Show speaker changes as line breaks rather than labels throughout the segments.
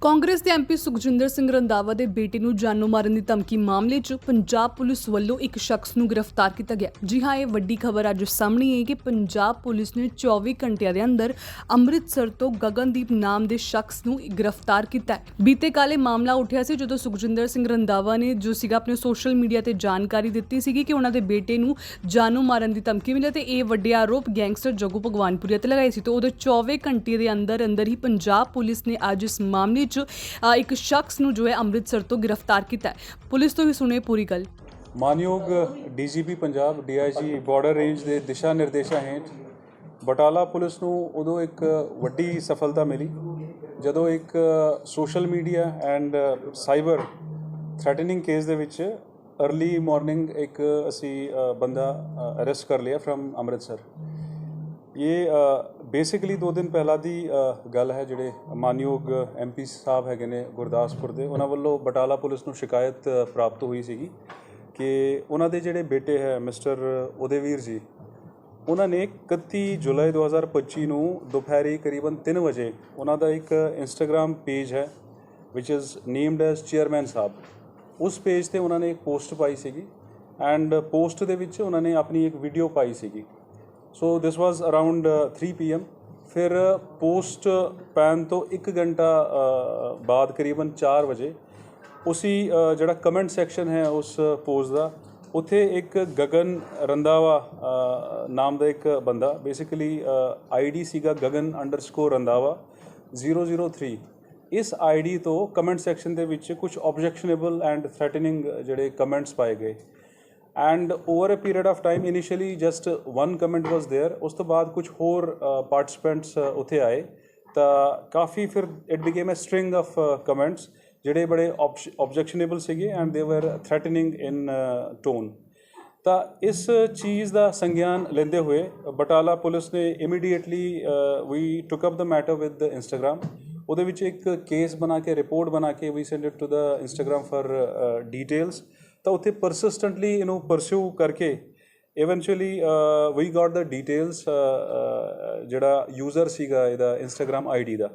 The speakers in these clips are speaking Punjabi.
ਕਾਂਗਰਸ ਦੇ ਐਮਪੀ ਸੁਖਜਿੰਦਰ ਸਿੰਘ ਰੰਧਾਵਾ ਦੇ ਬੇਟੇ ਨੂੰ ਜਾਨੋਂ ਮਾਰਨ ਦੀ ਧਮਕੀ ਮਾਮਲੇ 'ਚ ਪੰਜਾਬ ਪੁਲਿਸ ਵੱਲੋਂ ਇੱਕ ਸ਼ਖਸ ਨੂੰ ਗ੍ਰਿਫਤਾਰ ਕੀਤਾ ਗਿਆ। ਜੀ ਹਾਂ, ਇਹ ਵੱਡੀ ਖਬਰ ਅੱਜ ਸਾਹਮਣੇ ਹੈ ਕਿ ਪੰਜਾਬ ਪੁਲਿਸ ਨੇ 24 ਘੰਟਿਆਂ ਦੇ ਅੰਦਰ ਅੰਮ੍ਰਿਤਸਰ ਤੋਂ ਗਗਨਦੀਪ ਨਾਮ ਦੇ ਸ਼ਖਸ ਨੂੰ ਗ੍ਰਿਫਤਾਰ ਕੀਤਾ ਹੈ। ਬੀਤੇ ਕਾਲੇ ਮਾਮਲਾ ਉੱਠਿਆ ਸੀ ਜਦੋਂ ਸੁਖਜਿੰਦਰ ਸਿੰਘ ਰੰਧਾਵਾ ਨੇ ਜੋ ਸੀਗਾ ਆਪਣੇ ਸੋਸ਼ਲ ਮੀਡੀਆ ਤੇ ਜਾਣਕਾਰੀ ਦਿੱਤੀ ਸੀਗੀ ਕਿ ਉਹਨਾਂ ਦੇ ਬੇਟੇ ਨੂੰ ਜਾਨੋਂ ਮਾਰਨ ਦੀ ਧਮਕੀ ਮਿਲੀ ਤੇ ਇਹ ਵੱਡੇ ਆਰੋਪ ਗੈਂਗਸਟਰ ਜੱਗੂ ਭਗਵਾਨਪੁਰੀਆ ਤੇ ਲਗਾਏ ਸੀ। ਤੇ ਉਹਦੇ 24 ਘੰਟੇ ਦੇ ਅੰਦਰ ਅੰਦਰ ਹੀ ਪੰਜਾਬ ਪੁਲਿਸ ਨੇ ਅੱਜ ਇਸ ਮਾਮਲੇ 'ਚ ਇੱਕ ਸ਼ਖਸ ਨੂੰ ਜੋ ਹੈ ਅੰਮ੍ਰਿਤਸਰ ਤੋਂ ਗ੍ਰਿਫਤਾਰ ਕੀਤਾ ਹੈ। ਪੁਲਿਸ ਤੋਂ ਹੀ ਸੁਣੇ ਪੂਰੀ ਗੱਲ।
ਮਾਨਯੋਗ DGP Punjab, DIG border range ਦੇ ਦਿਸ਼ਾ ਨਿਰਦੇਸ਼ਾਂ ਹੇਠ ਬਟਾਲਾ ਪੁਲਿਸ ਨੂੰ ਉਦੋਂ ਇੱਕ ਵੱਡੀ ਸਫਲਤਾ ਮਿਲੀ, ਜਦੋਂ ਇੱਕ social media and cyber threatening case ਦੇ ਵਿੱਚ अर्ਲੀ ਮਾਰਨਿੰਗ ਇੱਕ ਅਸੀਂ ਬੰਦਾ ਅਰੈਸਟ ਕਰ ਲਿਆ ਫਰਮ ਅੰਮ੍ਰਿਤਸਰ। ਇਹ ਬੇਸਿਕਲੀ ਦੋ ਦਿਨ ਪਹਿਲਾਂ ਦੀ ਗੱਲ ਹੈ ਜਿਹੜੇ ਮਾਨਯੋਗ ਐਮਪੀ ਸਾਹਿਬ ਹੈਗੇ ਨੇ ਗੁਰਦਾਸਪੁਰ ਦੇ, ਉਹਨਾਂ ਵੱਲੋਂ ਬਟਾਲਾ ਪੁਲਿਸ ਨੂੰ ਸ਼ਿਕਾਇਤ ਪ੍ਰਾਪਤ ਹੋਈ ਸੀਗੀ ਕਿ ਉਹਨਾਂ ਦੇ ਜਿਹੜੇ ਬੇਟੇ ਹੈ ਮਿਸਟਰ ਉਦੇਵੀਰ ਜੀ, ਉਹਨਾਂ ਨੇ 31 ਜੁਲਾਈ 2025 ਨੂੰ ਦੁਪਹਿਰੀ ਕਰੀਬਨ 3 ਵਜੇ ਉਹਨਾਂ ਦਾ ਇੱਕ ਇੰਸਟਾਗ੍ਰam ਪੇਜ ਹੈ, which is named as chairman Sahib. ਉਸ ਪੇਜ ਤੇ ਉਹਨਾਂ ਨੇ ਇੱਕ ਪੋਸਟ ਪਾਈ ਸੀਗੀ ਐਂਡ ਪੋਸਟ ਦੇ ਵਿੱਚ ਉਹਨਾਂ ਨੇ ਆਪਣੀ ਇੱਕ ਵੀਡੀਓ ਪਾਈ ਸੀਗੀ। So this was around 3 PM ਫਿਰ ਪੋਸਟ ਪੈਨ ਤੋਂ 1 ਘੰਟਾ ਬਾਅਦ ਕਰੀਬਨ 4 ਵਜੇ ਉਸੀ ਜਿਹੜਾ ਕਮੈਂਟ ਸੈਕਸ਼ਨ ਹੈ ਉਸ ਪੋਸਟ ਦਾ ਉੱਥੇ ਇੱਕ ਗਗਨ ਰੰਦਾਵਾ ਨਾਮ ਦਾ ਇੱਕ ਬੰਦਾ ਬੇਸਿਕਲੀ ਆਈਡੀ ਸੀਗਾ ਗਗਨ ਰੰਦਾਵਾ 003 ਇਸ ਆਈਡੀ ਤੋਂ ਕਮੈਂਟ ਸੈਕਸ਼ਨ ਦੇ ਵਿੱਚ ਕੁਝ ਆਬਜੈਕਸ਼ਨੇਬਲ ਐਂਡ ਥ੍ਰੈਟਨਿੰਗ ਜਿਹੜੇ ਕਮੈਂਟਸ ਪਾਏ ਗਏ and over a period of time initially just one comment was there ਉਸ ਤੋਂ ਬਾਅਦ ਕੁਝ ਹੋਰ ਪਾਰਟਿਸਪੈਂਟਸ ਉੱਥੇ ਆਏ ਤਾਂ ਕਾਫੀ ਫਿਰ it became a string of comments ਜਿਹੜੇ ਬੜੇ ਆਬਜੈਕਸ਼ਨੇਬਲ ਸੀਗੇ ਐਂਡ ਦੇ ਵਰ ਥ੍ਰੈਟਨਿੰਗ ਇਨ ਟੋਨ ਤਾਂ ਇਸ ਚੀਜ਼ ਦਾ ਸੰਗਿਆਨ ਲੈਂਦੇ ਹੋਏ ਬਟਾਲਾ ਪੁਲਿਸ ਨੇ immediately we took up the matter with the Instagram ਉਹਦੇ ਵਿੱਚ ਇੱਕ ਕੇਸ ਬਣਾ ਕੇ ਰਿਪੋਰਟ ਬਣਾ ਕੇ we send it to the Instagram for details ਤਾਂ ਉੱਥੇ ਪਰਸਿਸਟੈਂਟਲੀ ਇਹਨੂੰ ਪਰਸਿਊ ਕਰਕੇ eventually we got the details ਜਿਹੜਾ ਯੂਜ਼ਰ ਸੀਗਾ ਇਹਦਾ ਇੰਸਟਾਗ੍ਰam ਆਈਡੀ ਦਾ।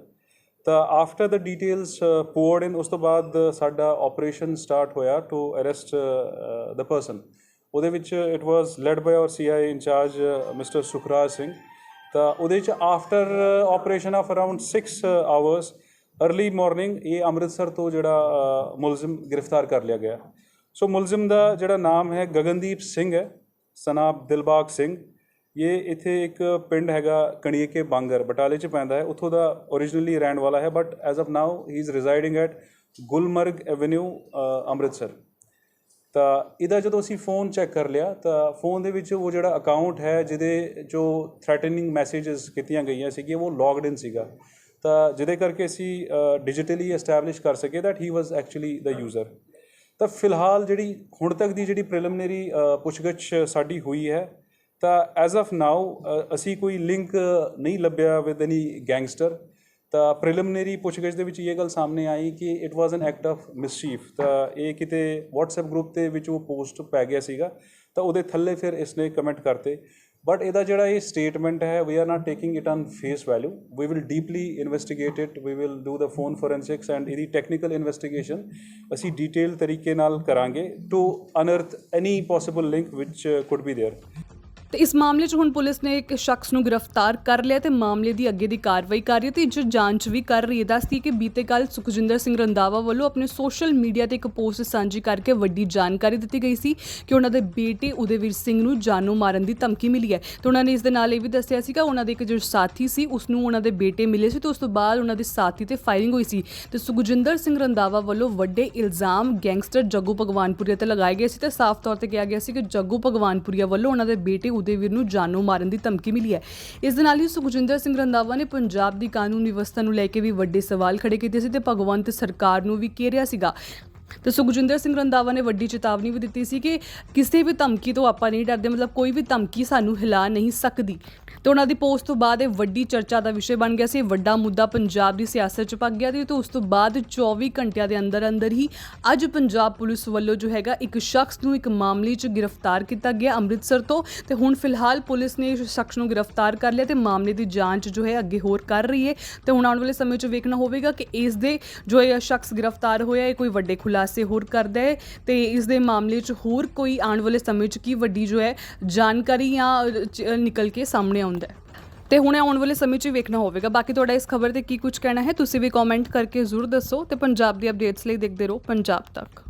ਤਾਂ ਆਫਟਰ ਦ ਡੀਟੇਲਸ ਪੋਰਡ ਇਨ ਉਸ ਤੋਂ ਬਾਅਦ ਸਾਡਾ ਆਪਰੇਸ਼ਨ ਸਟਾਰਟ ਹੋਇਆ ਟੂ ਅਰੈਸਟ ਦ ਪਰਸਨ ਉਹਦੇ ਵਿੱਚ it was led by our CI incharge mister Sukhraj Singh ਤਾਂ ਉਹਦੇ ਚ after operation of around 6 hours early morning ਇਹ ਅੰਮ੍ਰਿਤਸਰ ਤੋਂ ਜਿਹੜਾ ਮੁਲਜ਼ਮ ਗ੍ਰਿਫਤਾਰ ਕਰ ਲਿਆ ਗਿਆ। ਸੋ ਮੁਲਜ਼ਮ ਦਾ ਜਿਹੜਾ ਨਾਮ ਹੈ ਗਗਨਦੀਪ ਸਿੰਘ ਹੈ, ਸਨਾਬ ਦਿਲਬਾਗ ਸਿੰਘ। ਇਹ ਇੱਥੇ ਇੱਕ ਪਿੰਡ ਹੈਗਾ ਕਣੀਏਕੇ ਬਾਂਗਰ, ਬਟਾਲੇ ਚ ਪੈਂਦਾ ਹੈ। ਉੱਥੋਂ ਦਾ originally ਰਹਿਣ ਵਾਲਾ ਹੈ but as of now he is residing at Gulmarg avenue Amritsar. ਤਾਂ ਇਹਦਾ ਜਦੋਂ ਅਸੀਂ ਫੋਨ ਚੈੱਕ ਕਰ ਲਿਆ, ਤਾਂ ਫੋਨ ਦੇ ਵਿੱਚ ਉਹ ਜਿਹੜਾ ਅਕਾਊਂਟ ਹੈ, ਜਿਹਦੇ ਜੋ ਥ੍ਰੈਟਨਿੰਗ ਮੈਸੇजेस ਕੀਤੀਆਂ ਗਈਆਂ ਸੀਗੀਆਂ, ਉਹ ਲੌਗਡ ਇਨ ਸੀਗਾ। ਤਾਂ ਜਿਹਦੇ ਕਰਕੇ ਅਸੀਂ ਡਿਜੀਟਲੀ ਐਸਟੈਬਲਿਸ਼ ਕਰ ਸਕੇ that he was actually the user ਤਾਂ ਫਿਲਹਾਲ ਜਿਹੜੀ ਹੁਣ ਤੱਕ ਦੀ ਜਿਹੜੀ ਪ੍ਰੀਲਿਮਿਨਰੀ ਪੁੱਛਗਿੱਛ ਸਾਡੀ ਹੋਈ ਹੈ, ਤਾਂ ਐਜ਼ ਆਫ ਨਾਓ ਅਸੀਂ ਕੋਈ ਲਿੰਕ ਨਹੀਂ ਲੱਭਿਆ ਵਿਦ ਐਨੀ ਗੈਂਗਸਟਰ ਤਾਂ ਪ੍ਰੀਲਿਮਿਨਰੀ ਪੁੱਛਗਿੱਛ ਦੇ ਵਿੱਚ ਇਹ ਗੱਲ ਸਾਹਮਣੇ ਆਈ ਕਿ it was an act of mischief ਤਾਂ ਇਹ ਕਿਤੇ WhatsApp ਗਰੁੱਪ ਦੇ ਵਿੱਚ ਉਹ ਪੋਸਟ ਪੈ ਗਿਆ ਸੀਗਾ, ਤਾਂ ਉਹਦੇ ਥੱਲੇ ਫਿਰ ਇਸਨੇ ਕਮੈਂਟ ਕਰਤੇ। ਬਟ ਇਹਦਾ ਜਿਹੜਾ ਇਹ ਸਟੇਟਮੈਂਟ ਹੈ we are not taking it on face value we will deeply investigate it we will do the phone forensics and ਇਹਦੀ ਟੈਕਨੀਕਲ ਇਨਵੈਸਟੀਗੇਸ਼ਨ ਅਸੀਂ ਡਿਟੇਲ ਤਰੀਕੇ ਨਾਲ ਕਰਾਂਗੇ to unearth any possible link which could be there
ਤੇ ਇਸ ਮਾਮਲੇ 'ਚ ਹੁਣ ਪੁਲਿਸ ਨੇ ਇੱਕ ਸ਼ਖਸ ਨੂੰ ਗ੍ਰਿਫਤਾਰ ਕਰ ਲਿਆ ਤੇ ਮਾਮਲੇ ਦੀ ਅੱਗੇ ਦੀ ਕਾਰਵਾਈ ਕਰ ਰਹੀ ਹੈ ਤੇ ਜੋ ਜਾਂਚ ਵੀ ਕਰ ਰਹੀ ਹੈ ਦੱਸਦੀ ਕਿ ਬੀਤੇ ਕੱਲ ਸੁਖਜਿੰਦਰ ਸਿੰਘ ਰੰਦਾਵਾ ਵੱਲੋਂ ਆਪਣੇ ਸੋਸ਼ਲ ਮੀਡੀਆ ਤੇ ਇੱਕ ਪੋਸਟ ਸਾਂਝੀ ਕਰਕੇ ਵੱਡੀ ਜਾਣਕਾਰੀ ਦਿੱਤੀ ਗਈ ਸੀ ਕਿ ਉਹਨਾਂ ਦੇ ਬੇਟੇ ਉਦੇਵੀਰ ਸਿੰਘ ਨੂੰ ਜਾਨੋਂ ਮਾਰਨ ਦੀ ਧਮਕੀ ਮਿਲੀ ਹੈ। ਤੇ ਉਹਨਾਂ ਨੇ ਇਸ ਦੇ ਨਾਲ ਇਹ ਵੀ ਦੱਸਿਆ ਸੀ ਕਿ ਉਹਨਾਂ ਦੇ ਇੱਕ ਜੋ ਸਾਥੀ ਸੀ, ਉਸ ਨੂੰ ਉਹਨਾਂ ਦੇ ਬੇਟੇ ਮਿਲੇ ਸੀ ਤੇ ਉਸ ਤੋਂ ਬਾਅਦ ਉਹਨਾਂ ਦੇ ਸਾਥੀ ਤੇ ਫਾਇਰਿੰਗ ਹੋਈ ਸੀ। ਤੇ ਸੁਖਜਿੰਦਰ ਸਿੰਘ ਰੰਦਾਵਾ ਵੱਲੋਂ ਵੱਡੇ ਇਲਜ਼ਾਮ ਗੈਂਗਸਟਰ ਜੱਗੂ ਭਗਵਾਨਪੁਰੀਆ ਤੇ ਲਗਾਏ ਗਏ ਸੀ ਤੇ ਸਾਫ਼ ਤੌਰ ਤੇ ਕਿਹਾ ਗਿਆ ਸੀ ਕਿ ਜੱਗੂ ਭਗਵਾਨਪੁਰੀਆ ਵੱਲੋਂ ਉਹਨਾਂ ਦੇ ਬੇਟੇ ਉਦੇਵੀਰ ਨੂੰ ਜਾਨੋਂ ਮਾਰਨ ਦੀ ਧਮਕੀ ਮਿਲੀ ਹੈ। ਇਸ ਦੇ ਨਾਲ ਹੀ ਸੁਖਜਿੰਦਰ ਸਿੰਘ ਰੰਦਾਵਾ ਨੇ ਪੰਜਾਬ ਦੀ ਕਾਨੂੰਨ ਵਿਵਸਥਾ ਨੂੰ ਲੈ ਕੇ ਵੀ ਵੱਡੇ ਸਵਾਲ ਖੜੇ ਕੀਤੇ ਸੀ ਤੇ ਭਗਵੰਤ ਸਰਕਾਰ ਨੂੰ ਵੀ ਘੇਰਿਆ ਸੀਗਾ। ਤੇ ਸੁਖਜਿੰਦਰ ਸਿੰਘ ਰੰਦਾਵਾ ਨੇ ਵੱਡੀ ਚੇਤਾਵਨੀ ਵੀ ਦਿੱਤੀ ਸੀ ਕਿ ਕਿਸੇ ਵੀ ਧਮਕੀ ਤੋਂ ਆਪਾਂ ਨਹੀਂ ਡਰਦੇ, ਮਤਲਬ ਕੋਈ ਵੀ ਧਮਕੀ ਸਾਨੂੰ ਹਿਲਾ ਨਹੀਂ ਸਕਦੀ। ਤੇ ਉਹਨਾਂ ਦੀ ਪੋਸਟ ਤੋਂ ਬਾਅਦ ਇਹ ਵੱਡੀ ਚਰਚਾ ਦਾ ਵਿਸ਼ੇ ਬਣ ਗਿਆ ਸੀ ਵੱਡਾ ਮੁੱਦਾ ਪੰਜਾਬ ਦੀ ਸਿਆਸਤ 'ਚ ਪੱਕ ਗਿਆ ਸੀ ਤੇ ਉਸ ਤੋਂ ਬਾਅਦ 24 ਘੰਟਿਆਂ ਦੇ ਅੰਦਰ ਅੰਦਰ ਹੀ ਅੱਜ ਪੰਜਾਬ ਪੁਲਿਸ ਵੱਲੋਂ ਜੋ ਹੈਗਾ ਇੱਕ ਸ਼ਖਸ ਨੂੰ ਇੱਕ ਮਾਮਲੇ 'ਚ ਗ੍ਰਿਫਤਾਰ ਕੀਤਾ ਗਿਆ ਅੰਮ੍ਰਿਤਸਰ ਤੋਂ ਤੇ ਹੁਣ ਫਿਲਹਾਲ ਪੁਲਿਸ ਨੇ ਇਸ ਸ਼ਖਸ ਨੂੰ ਗ੍ਰਿਫਤਾਰ ਕਰ ਲਿਆ ਤੇ ਮਾਮਲੇ ਦੀ ਜਾਂਚ ਜੋ ਹੈ ਅੱਗੇ ਹੋਰ ਕਰ ਰਹੀ ਹੈ ਤੇ ਹੁਣ ਆਉਣ ਵਾਲੇ ਸਮੇਂ 'ਚ ਵੇਖਣਾ ਹੋਵੇਗਾ ਕਿ ਇਸ ਦੇ ਜੋ ਇਹ ਸ਼ਖਸ ਗ੍ਰਿਫਤਾਰ ਹੋਇਆ, ਇਹ ਕੋਈ ਵੱਡੇ ਖੁਲਾਸੇ ਹੋਰ ਕਰਦਾ ਹੈ ਤੇ ਇਸ ਦੇ ਮਾਮਲੇ 'ਚ ਹੋਰ ਕੋਈ ਆਉਣ ਵਾਲੇ ਸਮੇਂ 'ਚ ਕੀ ਵੱਡੀ ਜੋ ਹੈ ਜਾਣਕਾਰੀ ਜਾਂ ਨਿਕਲ ਕੇ ਸਾਹਮਣੇ ਆਉਂਦਾ ਹੈ। ਤੇ ਹੁਣ ਆਉਣ ਵਾਲੇ ਸਮੇਂ 'ਚ ਹੀ ਵੇਖਣਾ ਹੋਵੇਗਾ। ਬਾਕੀ ਤੁਹਾਡਾ ਇਸ ਖਬਰ ਤੇ ਕੀ ਕੁਝ ਕਹਿਣਾ ਹੈ, ਤੁਸੀਂ ਵੀ ਕਮੈਂਟ ਕਰਕੇ ਜ਼ਰੂਰ ਦੱਸੋ ਤੇ ਪੰਜਾਬ ਦੀ ਅਪਡੇਟਸ ਲਈ ਦੇਖਦੇ ਰਹੋ ਪੰਜਾਬ ਤੱਕ।